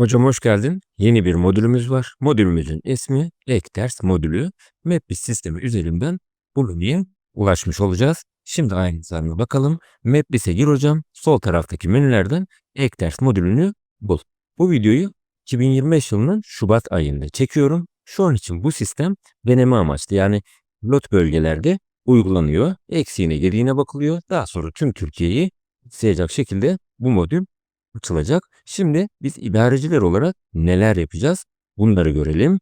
Hocam hoş geldin. Yeni bir modülümüz var. Modülümüzün ismi ek ders modülü. MapBiz sistemi üzerinden bu menüye ulaşmış olacağız. Şimdi ayrıntılarına bakalım. MapBiz'e gir hocam. Sol taraftaki menülerden ek ders modülünü bul. Bu videoyu 2025 yılının Şubat ayında çekiyorum. Şu an için bu sistem deneme amaçlı yani pilot bölgelerde uygulanıyor. Eksiğine gediğine bakılıyor. Daha sonra tüm Türkiye'yi sayacak şekilde bu modül açılacak. Şimdi biz idareciler olarak neler yapacağız? Bunları görelim.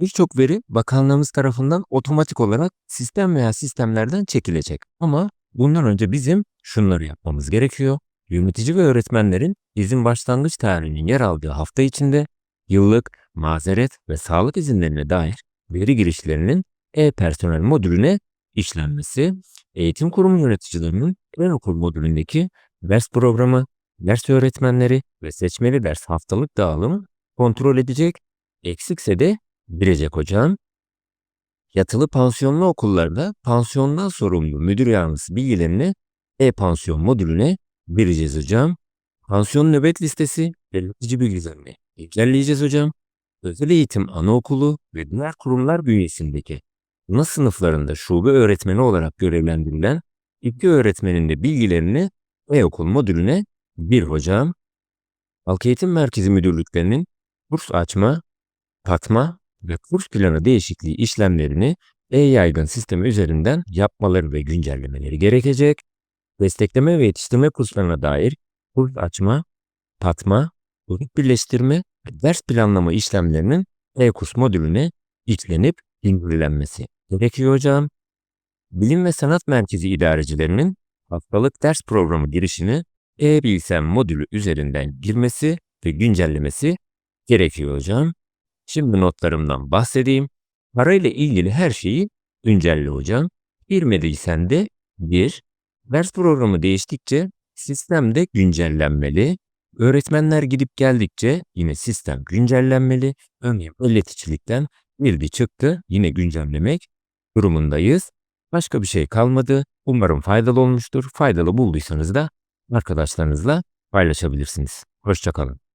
Birçok veri bakanlığımız tarafından otomatik olarak sistem veya sistemlerden çekilecek. Ama bundan önce bizim şunları yapmamız gerekiyor. Yönetici ve öğretmenlerin izin başlangıç tarihinin yer aldığı hafta içinde yıllık, mazeret ve sağlık izinlerine dair veri girişlerinin e-personel modülüne işlenmesi, eğitim kurumu yöneticilerinin e-okul modülündeki ders programı, ders öğretmenleri ve seçmeli ders haftalık dağılımı kontrol edecek, eksikse de bilecek hocam. Yatılı pansiyonlu okullarda pansiyondan sorumlu müdür yardımcısı bilgilerini e-pansiyon modülüne vereceğiz hocam. Pansiyon nöbet listesi ve yönetici bilgilerini ilerleyeceğiz hocam. Özel eğitim anaokulu ve diğer kurumlar bünyesindeki ana sınıflarında şube öğretmeni olarak görevlendirilen iki öğretmenin de bilgilerini e-okul modülüne bir hocam. Halk Eğitim Merkezi Müdürlüklerinin kurs açma, katma ve kurs planı değişikliği işlemlerini e-yaygın sistemi üzerinden yapmaları ve güncellemeleri gerekecek. Destekleme ve yetiştirme kurslarına dair kurs açma, katma, grup birleştirme ve ders planlama işlemlerinin e-kurs modülüne yüklenip indirilenmesi gerekiyor hocam. Bilim ve Sanat Merkezi idarecilerinin haftalık ders programı girişini e-bilsem modülü üzerinden girmesi ve güncellemesi gerekiyor hocam. Şimdi notlarımdan bahsedeyim. Parayla ilgili her şeyi güncelle hocam. Girmediysen de bir, ders programı değiştikçe sistem de güncellenmeli. Öğretmenler gidip geldikçe yine sistem güncellenmeli. Örneğin öğreticilikten girdi çıktı yine güncellemek durumundayız. Başka bir şey kalmadı. Umarım faydalı olmuştur. Faydalı bulduysanız da arkadaşlarınızla paylaşabilirsiniz. Hoşçakalın.